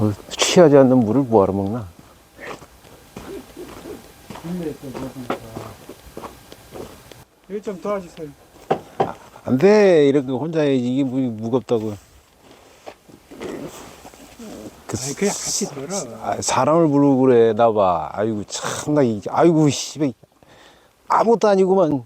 어, 취하지 않는 물을 뭐하러 먹나? 이거 좀 도와주세요. 안 돼. 이렇게 혼자 해야지. 이게 무, 무겁다고. 그 아니, 그냥 같이 들어. 아, 사람을 부르고 그래. 나봐. 아이고, 참 나. 이 아이고, 씨발. 아무것도 아니구만.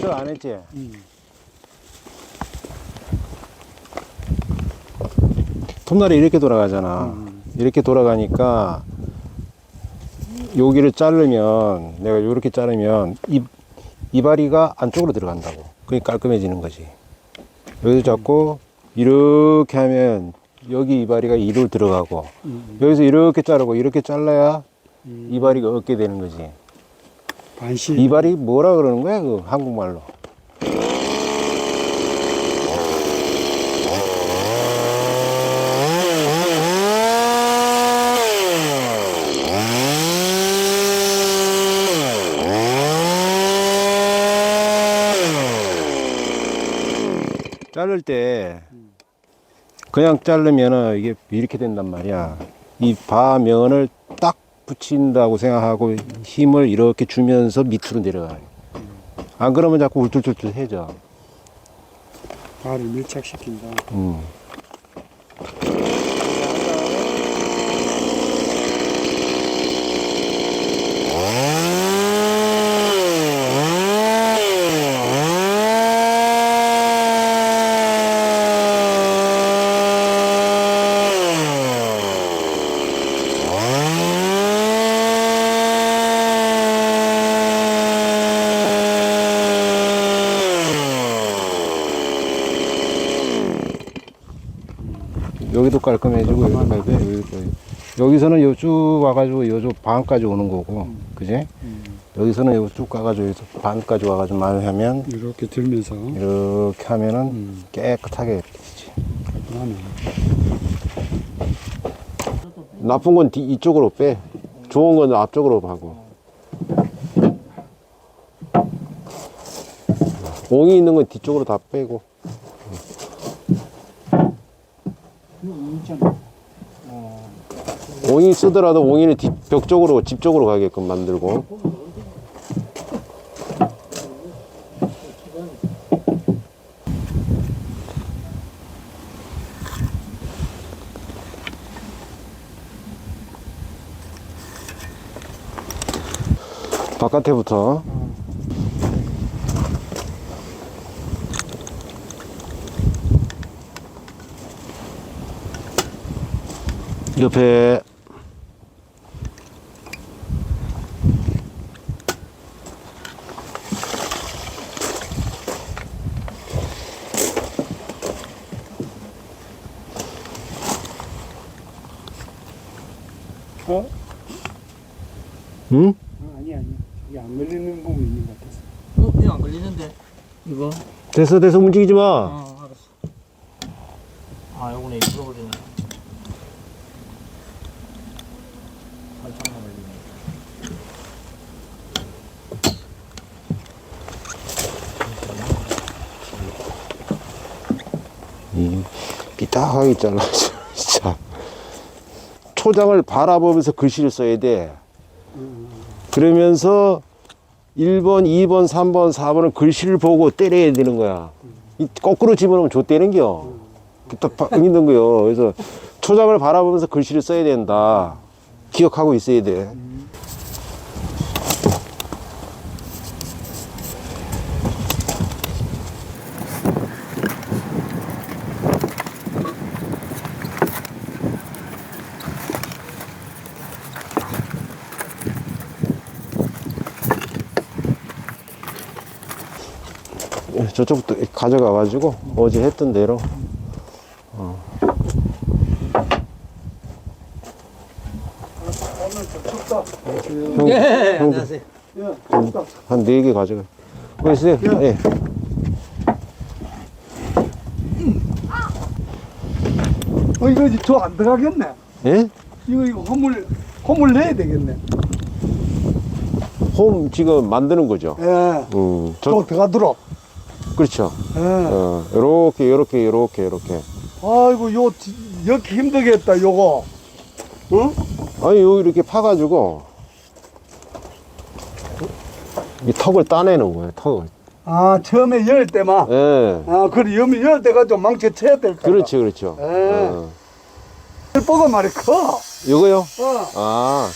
저 안 했지? 톱날이 이렇게 돌아가잖아. 이렇게 돌아가니까 여기를 자르면 내가 이렇게 자르면 이 이발이가 안쪽으로 들어간다고. 그러니까 깔끔해지는 거지. 여기서 잡고 이렇게 하면 여기 이발이가 이리로 들어가고 여기서 이렇게 자르고 이렇게 잘라야 이발이가 얻게 되는 거지. 반시. 이발이 뭐라 그러는 거야 그 한국말로? 자를 때 그냥 자르면은 이게 이렇게 된단 말이야. 이 바면을 딱 붙인다고 생각하고 힘을 이렇게 주면서 밑으로 내려가요. 안 그러면 자꾸 울툴툴툴 해져. 발을 밀착시킨다. 음. 여기도 깔끔해지고 여기도 깔끔해 여기도 깔끔해. 여기서는 요 쭉 와가지고 요쪽 반까지 오는 거고 그지? 여기서는 요쭉 가가지고 여기서 반까지 와가지고 많이 하면 이렇게 들면서. 이렇게 하면은 음. 깨끗하게 이렇게 되지. 그다음에 나쁜 건 뒤, 이쪽으로 빼. 좋은 건 앞쪽으로 하고. 옹이 있는 건 뒤쪽으로 다 빼고 옹이 쓰더라도 옹이는 뒤, 벽 쪽으로 집 쪽으로 가게끔 만들고. 바깥에부터. 옆에 어? 응? 아, 아니 아니. 이게 안 걸리는 부분이 있는 것 같아서. 어? 이거 안 걸리는데? 이거? 됐어 됐어 움직이지 마 어, 알았어. 아, 요거네, 풀어버리네. 살짝만 걸리네. 이 삐딱하게 잘라서 진짜 초장을 바라보면서 글씨를 써야 돼 그러면서 1번, 2번, 3번, 4번은 글씨를 보고 때려야 되는 거야. 이 거꾸로 집어넣으면 좆되는겨 삐딱팍 있는 거요. 그래서 초장을 바라보면서 글씨를 써야 된다. 기억하고 있어야 돼 저쪽부터 가져가 가지고 어제 했던 대로 형, 예, 형, 안녕하세요. 한네 개 가져가. 뭐 있어요? 예. 어 이거 저 안 들어가겠네. 예? 이거 이거 허물 허물 내야 되겠네. 홈 지금 만드는 거죠. 예. 음, 저, 저 들어가도록. 그렇죠. 예. 어, 요렇게, 요렇게, 요렇게, 요렇게. 아이고 요 지- 여기 힘들겠다 요거. 어? 아니, 여기 이렇게 파가지고, 이 턱을 따내는 거예요, 턱을. 아 처음에 열 때만. 예. 아 그래 열, 열 때가 좀 망쳐 쳐야 될 거야. 그렇지, 그렇죠. 예. 어. 뻐가 말이 커. 요거요? 어. 아,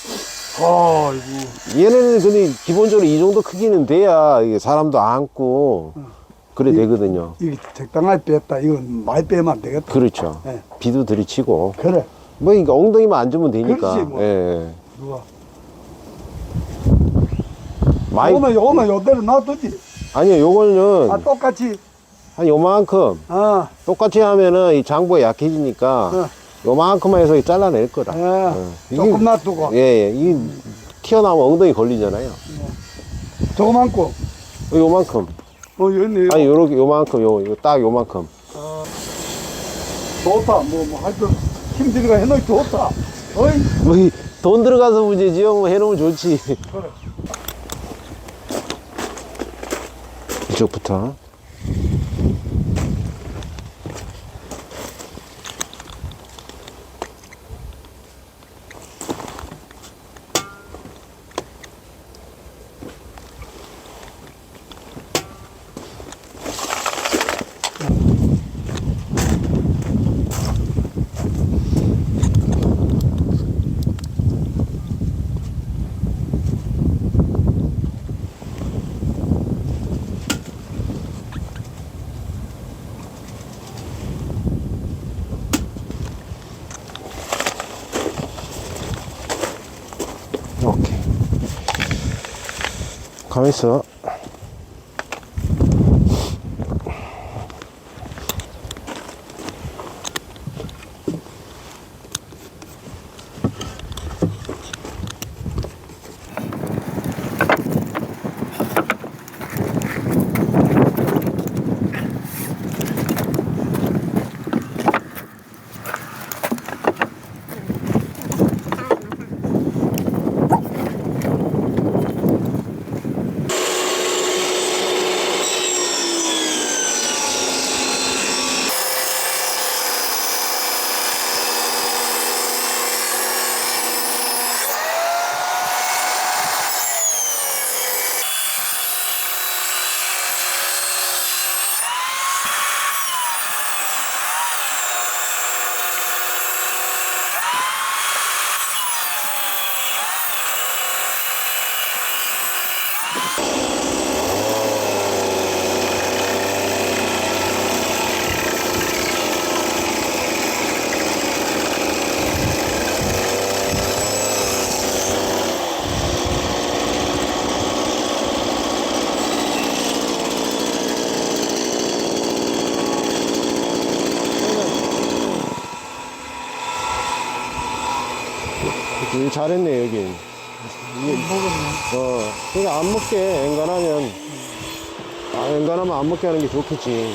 아이고. 얘네는 근데 기본적으로 이 정도 크기는 돼야 이게 사람도 안고, 그래 되거든요. 이게 적당하게 뺐다. 이건 많이 빼면 안 되겠다. 그렇죠. 예. 비도 들이치고. 그래. 뭐, 이게 엉덩이만 안 주면 되니까. 그렇지, 뭐. 예, 예. 누가. 많이, 요거만 요거만 요대로 놔두지. 아니요, 요거는 아 똑같이. 한 요만큼, 아. 똑같이 하면은 이 장부가 약해지니까 어. 요만큼만 해서 잘라낼 거라. 예. 어. 이게- 조금 놔두고. 예, 예. 이 튀어나오면 엉덩이 걸리잖아요. 조그만고. 어, 요만큼. 어 여기 아니, 요렇게, 요만큼, 요, 요, 딱 요만큼. 좋다. 뭐, 뭐, 하여튼, 힘들니까 해놓기 좋다. 어이, 뭐, 이돈 들어가서 문제지요. 뭐 해놓으면 좋지. 그래. 이쪽부터. 오케이. 가 잘했네, 여기. 이게, 어, 그러니까 안 먹게, 엔간하면. 아, 엔간하면 안 먹게 하는 게 좋겠지.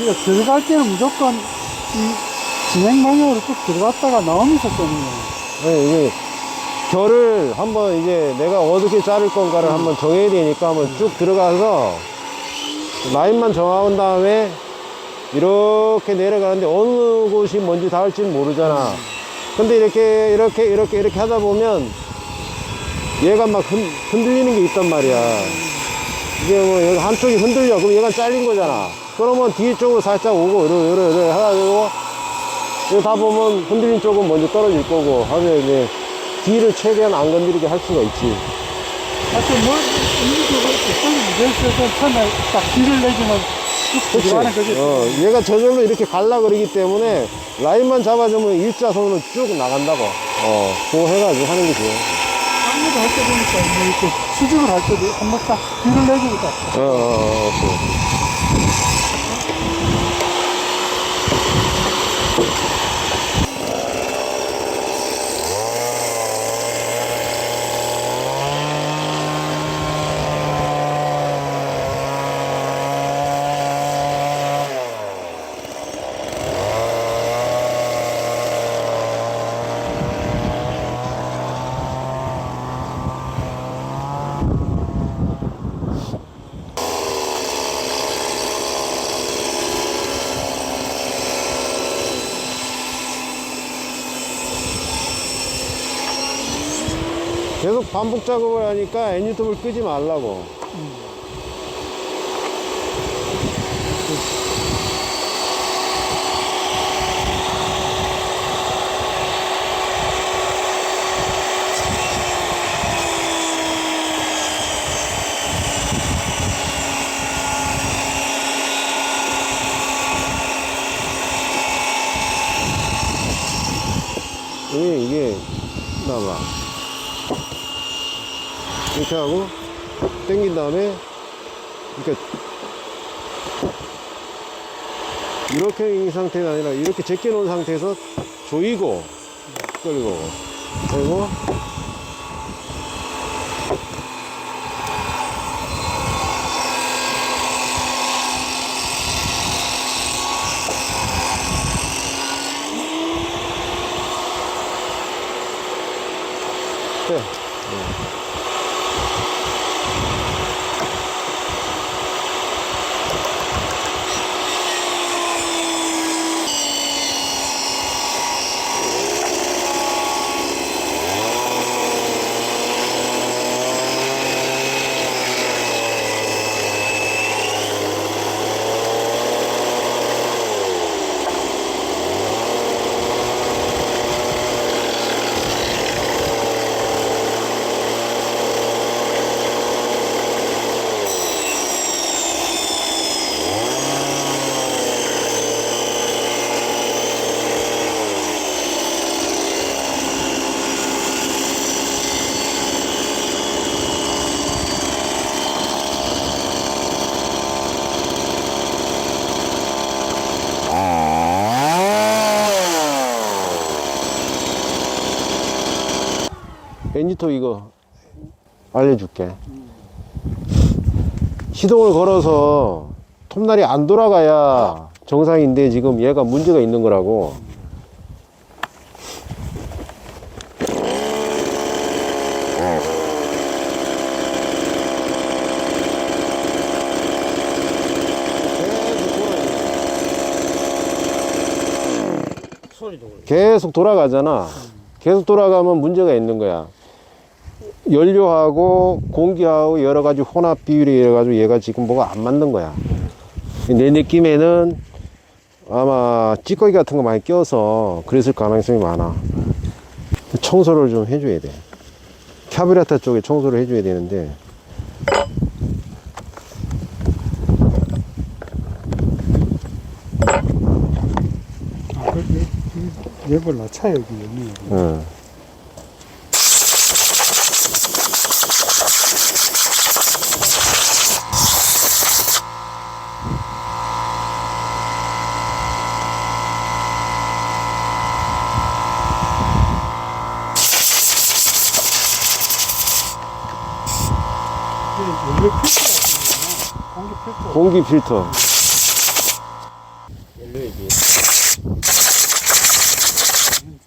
이거 들어갈 때는 무조건 이 진행 방향으로 쭉 들어갔다가 나오면서 끄는 거야. 네, 이게 결을 한번 이제 내가 어떻게 자를 건가를 한번 정해야 되니까 한번 쭉 들어가서 라인만 정한 다음에 이렇게 내려가는데 어느 곳이 뭔지 닿을지는 모르잖아. 근데 이렇게 이렇게 이렇게 이렇게 하다 보면 얘가 막 흔, 흔들리는 게 있단 말이야. 이게 뭐 여기 한쪽이 흔들려. 그럼 얘가 잘린 거잖아. 그러면 뒤쪽으로 살짝 오고 이러 이러 이러 해가지고 여기 다 보면 흔들린 쪽은 먼저 떨어질 거고 하면 이제 뒤를 최대한 안 건드리게 할 수가 있지. 하여튼 뭐, 이거 어떤 문제였어도 처음에 딱 길을 내주면 그치? 어, 얘가 저절로 이렇게 갈라 그러기 때문에 라인만 잡아주면 일자선으로 쭉 나간다고. 어, 그거 해가지고 하는 게 좋아. 한번도 할때 보니까 뭐 이렇게 수직을 할 때도 한번딱 내주고 딱. 어, 어, 어, 오 계속 반복 작업을 하니까 애니톱을 끄지 말라고. 이게, 이게, 나봐. 이렇게 하고 당긴 다음에 그러니까 이렇게 이 상태가 아니라 이렇게 제껴 놓은 상태에서 조이고 끌고. 그리고 네. 애니토 이거 알려줄게. 시동을 걸어서 톱날이 안 돌아가야 정상인데 지금 얘가 문제가 있는 거라고. 계속 돌아가잖아. 계속 돌아가면 문제가 있는 거야. 연료하고 공기하고 여러 가지 혼합 비율이 이래가지고 얘가 지금 뭐가 안 맞는 거야. 내 느낌에는 아마 찌꺼기 같은 거 많이 껴서 그랬을 가능성이 많아. 청소를 좀 해줘야 돼. 카브레터 쪽에 청소를 해줘야 되는데 아, 그, 이, 이, 랩을 낮춰, 여기, 여기. 응. 이게 연료 필터 같은 거구나. 공기 필터.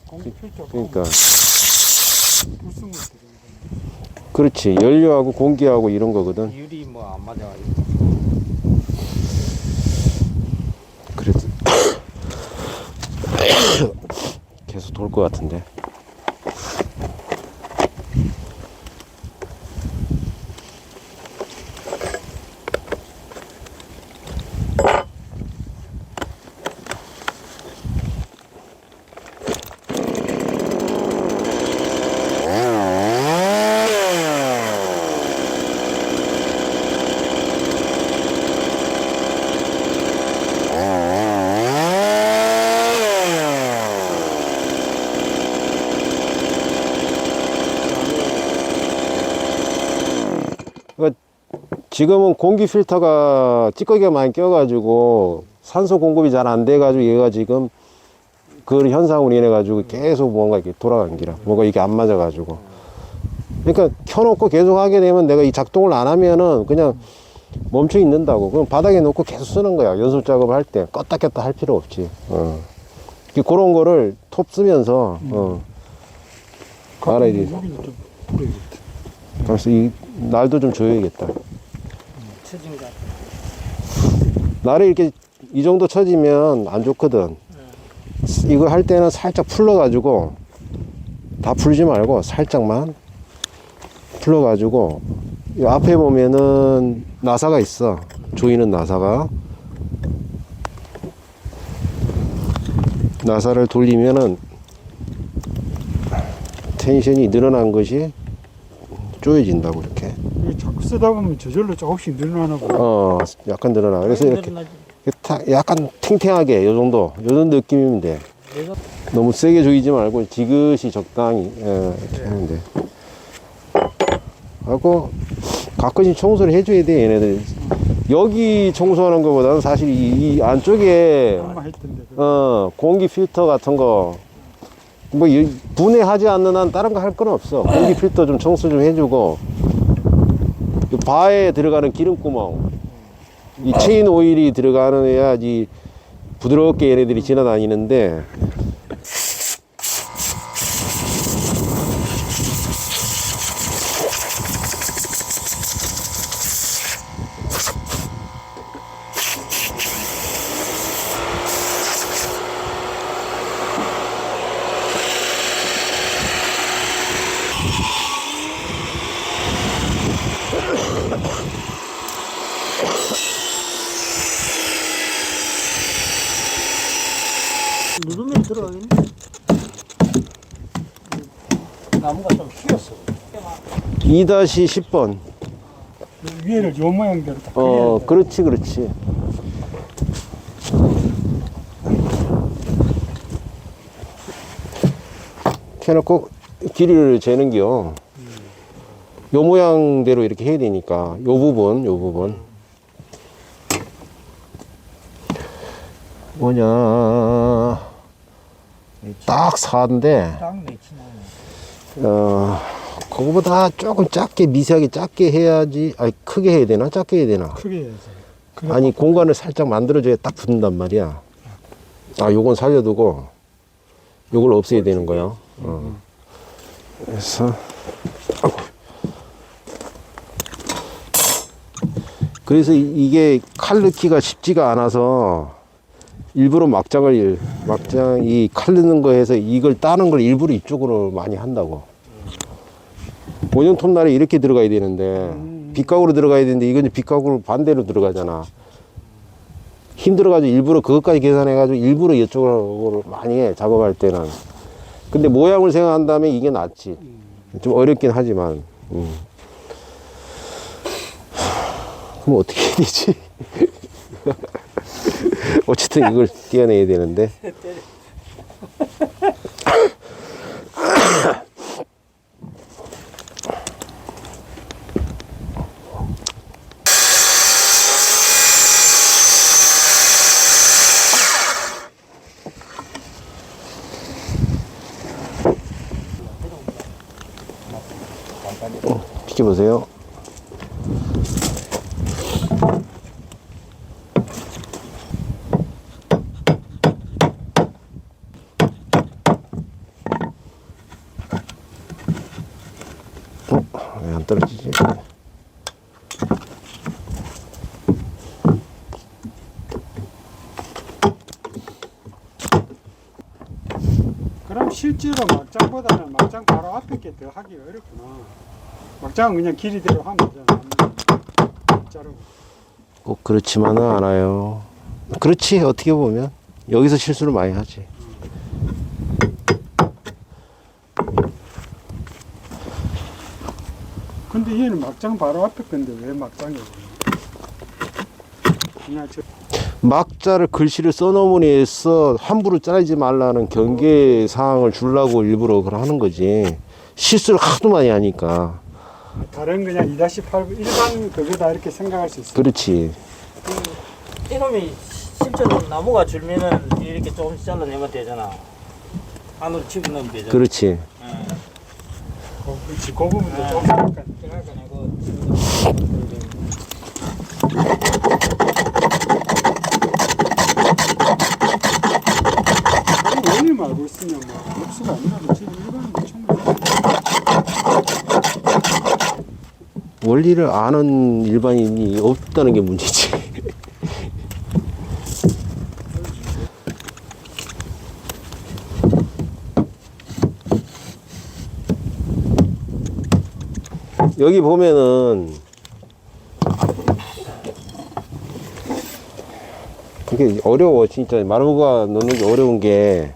공기. 그러니까 그렇지 연료하고 공기하고 이런 거거든. 비율이 뭐안 맞아가지고. 그래도 계속 돌 것 같은데. 지금은 공기 필터가 찌꺼기가 많이 껴가지고 산소 공급이 잘 안 돼가지고 얘가 지금 그 현상으로 인해 가지고 계속 뭔가 이렇게 돌아간 기라. 뭔가 이게 안 맞아가지고. 그러니까 켜놓고 계속 하게 되면 내가 이 작동을 안 하면은 그냥 멈춰 있는다고. 그럼 바닥에 놓고 계속 쓰는 거야. 연습 작업을 할 때. 껐다 켰다 할 필요 없지. 어. 그런 거를 톱 쓰면서 어. 알아야 돼. 그래서 이 날도 좀 줘야겠다 처진 거. 날이 이렇게 이 정도 쳐지면 안 좋거든. 이거 할 때는 살짝 풀러가지고 다 풀지 말고 살짝만 풀러가지고 이 앞에 보면은 나사가 있어. 조이는 나사가. 나사를 돌리면은 텐션이 늘어난 것이 조여진다고 이렇게. 이게 자꾸 쓰다 보면 저절로 조금씩 늘어나나 보다. 어, 약간 늘어나. 그래서 이렇게 타- 약간 탱탱하게 요 정도 요 정도 느낌이면 돼 너무 세게 조이지 말고 지그시 적당히 예, 이렇게 하면 돼 하고 가끔씩 청소를 해줘야 돼 얘네들 여기 청소하는 것보다는 사실 이, 이 안쪽에 했던데. 어 공기 필터 같은 거 뭐 분해하지 않는 한 다른 거 할 건 없어. 공기 필터 좀 청소 좀 해주고. 이 바에 들어가는 기름구멍. 이 체인 오일이 들어가는 애야지 부드럽게 얘네들이 지나다니는데 누르면 들어가겠네. 나무가 좀 휘었어. 2-10번. 위에를 요 모양대로 딱 어 그려야 돼. 그렇지 그렇지. 켜놓고 길이를 재는겨. 요 모양대로 이렇게 해야 되니까. 요 부분 요 부분. 뭐냐. 딱 4인데. 딱 매치나. 어 그거보다 조금 작게 미세하게 작게 해야지 아니 크게 해야 되나 작게 해야 되나 크게 해야지. 그래. 아니 공간을 살짝 만들어줘야 딱 붙는단 말이야. 아 요건 살려두고 요걸 없애야 되는 거야. 어. 그래서 아이고. 그래서 이- 이게 칼 넣기가 쉽지가 않아서 일부러 막장을 막장 이칼 넣는 거 해서 이걸 따는 걸 일부러 이쪽으로 많이 한다고. 원형 톱날이 이렇게 들어가야 되는데 빗각으로 들어가야 되는데 이건 빗각으로 반대로 들어가잖아. 힘들어가지고 일부러 그것까지 계산해가지고 일부러 이쪽으로 많이 해 작업할 때는. 근데 모양을 생각한다면 이게 낫지. 좀 어렵긴 하지만. 음. 그럼 어떻게 해야 되지? 어쨌든 이걸 떼어내야 되는데. 비켜보세요. 어? 왜 안 떨어지지? 그럼 실제로 막장보다는 막장 바로 앞에 게 더 하기 어렵구나. 막장은 그냥 길이대로 하면 되잖아. 자르고. 꼭 그렇지만은 않아요. 그렇지 어떻게 보면 여기서 실수를 많이 하지. 근데 얘는 막장 바로 앞에 건데 왜 막장이야? 그냥 저 막자를 글씨를 써놓으면서 함부로 자르지 말라는 경계 사항을 주려고 일부러 그걸 하는 거지. 실수를 하도 많이 하니까. 다른 그냥 2-8 일반 그거다 이렇게 생각할 수 있어요. 그렇지. 이놈이 실제로 나무가 줄면은 이렇게 조금씩 잘라내면 되잖아. 안으로 집어넣으면 되잖아. 그렇지. 예. 그, 그렇지. 그 부분도 아. 좀 약간 이거 집어넣으면 그런 원리만 알고 있으면 뭐 육수가 아니라도 지금 일반은 충분히 원리를 아는 일반인이 없다는 게 문제지. 여기 보면은 이게 어려워 진짜 마루가 넣는 게 어려운 게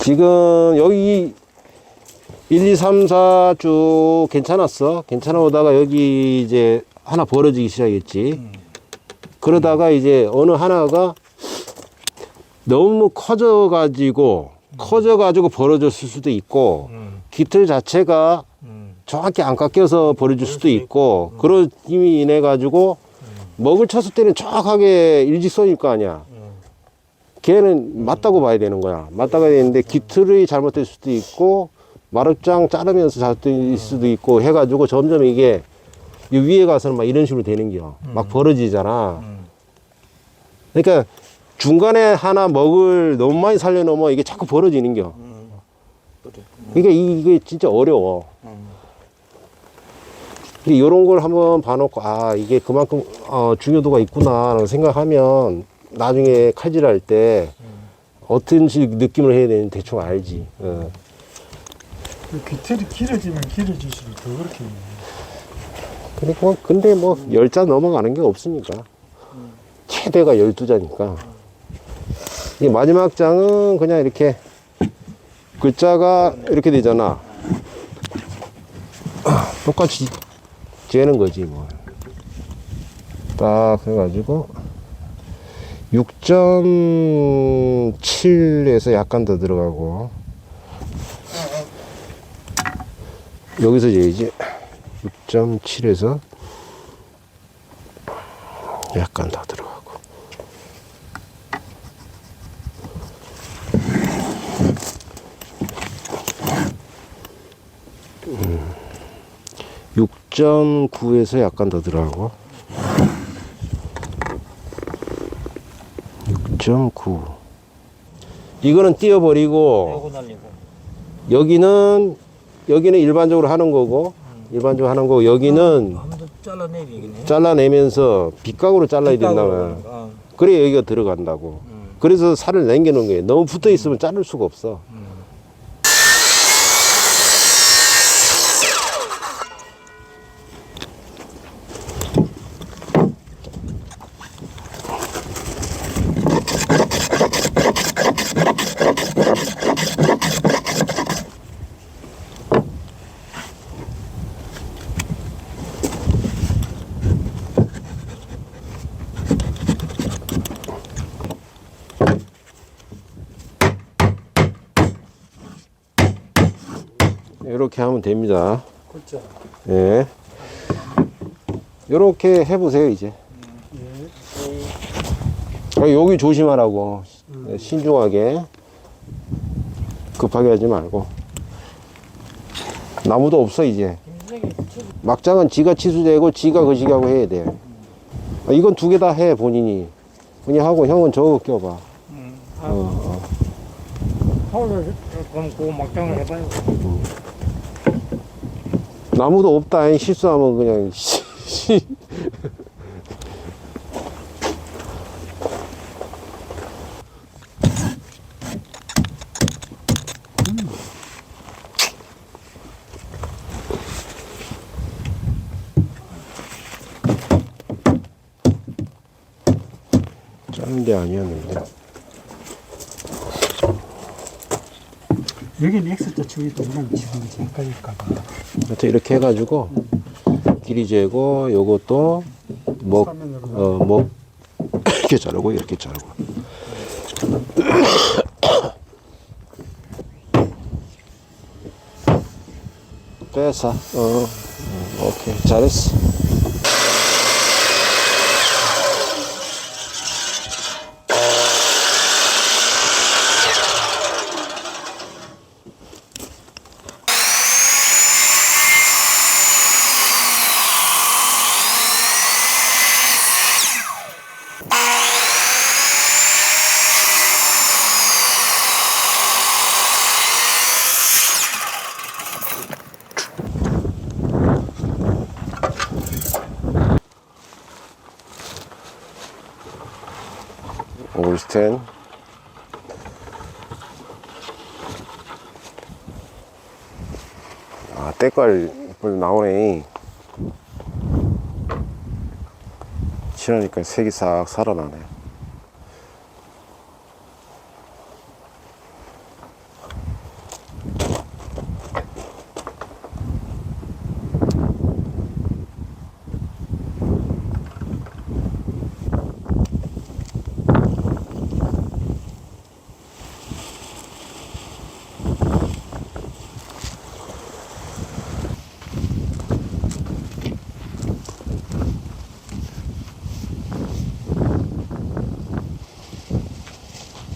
지금 여기 1, 2, 3, 4 쭉 괜찮았어. 괜찮아 오다가 여기 이제 하나 벌어지기 시작했지. 그러다가 이제 어느 하나가 너무 커져가지고, 커져가지고 벌어졌을 수도 있고, 음, 깃털 자체가 음. 정확히 안 깎여서 벌어질 수도 있고, 그런 힘이 인해 가지고, 먹을 쳤을 때는 정확하게 일직선일 거 아니야. 음. 걔는 맞다고 봐야 되는 거야. 맞다고 해야 되는데 깃틀이 잘못될 수도 있고 마륵장 자르면서 잘못될 수도 있고 해가지고 점점 이게 이 위에 가서는 막 이런 식으로 되는 거야. 막 벌어지잖아. 음. 그러니까 중간에 하나 먹을 너무 많이 살려놓으면 이게 자꾸 벌어지는 거. 음. 그래. 그러니까 이- 이게 진짜 어려워. 음. 근데 이런 걸 한번 봐놓고 아 이게 그만큼 어, 중요도가 있구나라고 생각하면 나중에 칼질할 때 어떤 식 느낌을 해야 되는지 대충 알지. 어. 그 깃털이 길어지면 길어질수록 더 그렇게 그리고 뭐 근데 뭐 열자 넘어가는 게 없으니까 최대가 열두 자니까 이 마지막 장은 그냥 이렇게 글자가 이렇게 되잖아. 똑같이 재는 거지 뭐. 딱 해가지고 6.7에서 약간 더 들어가고. 여기서 재야지 6.7에서 약간 더 들어가고. 음, 6.9에서 약간 더 들어가고 6.9 이거는 날리고. 여기는 여기는 일반적으로 하는 거고 일반적으로 하는 거고 여기는 잘라내리겠네. 잘라내면서 빗각으로 잘라야 된다고 어. 그래 여기가 들어간다고 음. 그래서 살을 남겨놓은 거예요 너무 붙어 있으면 자를 수가 없어 음. 하면 됩니다 그렇죠. 예 이렇게 해보세요 이제 예. 아, 여기 조심하라고 예, 신중하게 급하게 하지 말고 나무도 없어 이제 막장은 지가 치수되고 지가 거시기하고 해야 돼 아, 이건 두 개 다 해 본인이 그냥 하고 형은 저거 껴봐 음. 어, 어. 오늘 그럼 그 막장을 해봐요. 나무도 없다 이 실수하면 그냥 씨, 씨. 짜는 게 아니었는데 여기는 X자 축이 동그라미 치는 거지. 헷갈릴까봐. 하여튼 이렇게 해가지고 길이 재고 요것도 목. 어, 목 이렇게 자르고 이렇게 자르고 자 됐어. 어, 음, 오케이. 잘했어. 올스텐. 아, 때깔 벌써 나오네. 칠하니까 색이 싹 살아나네.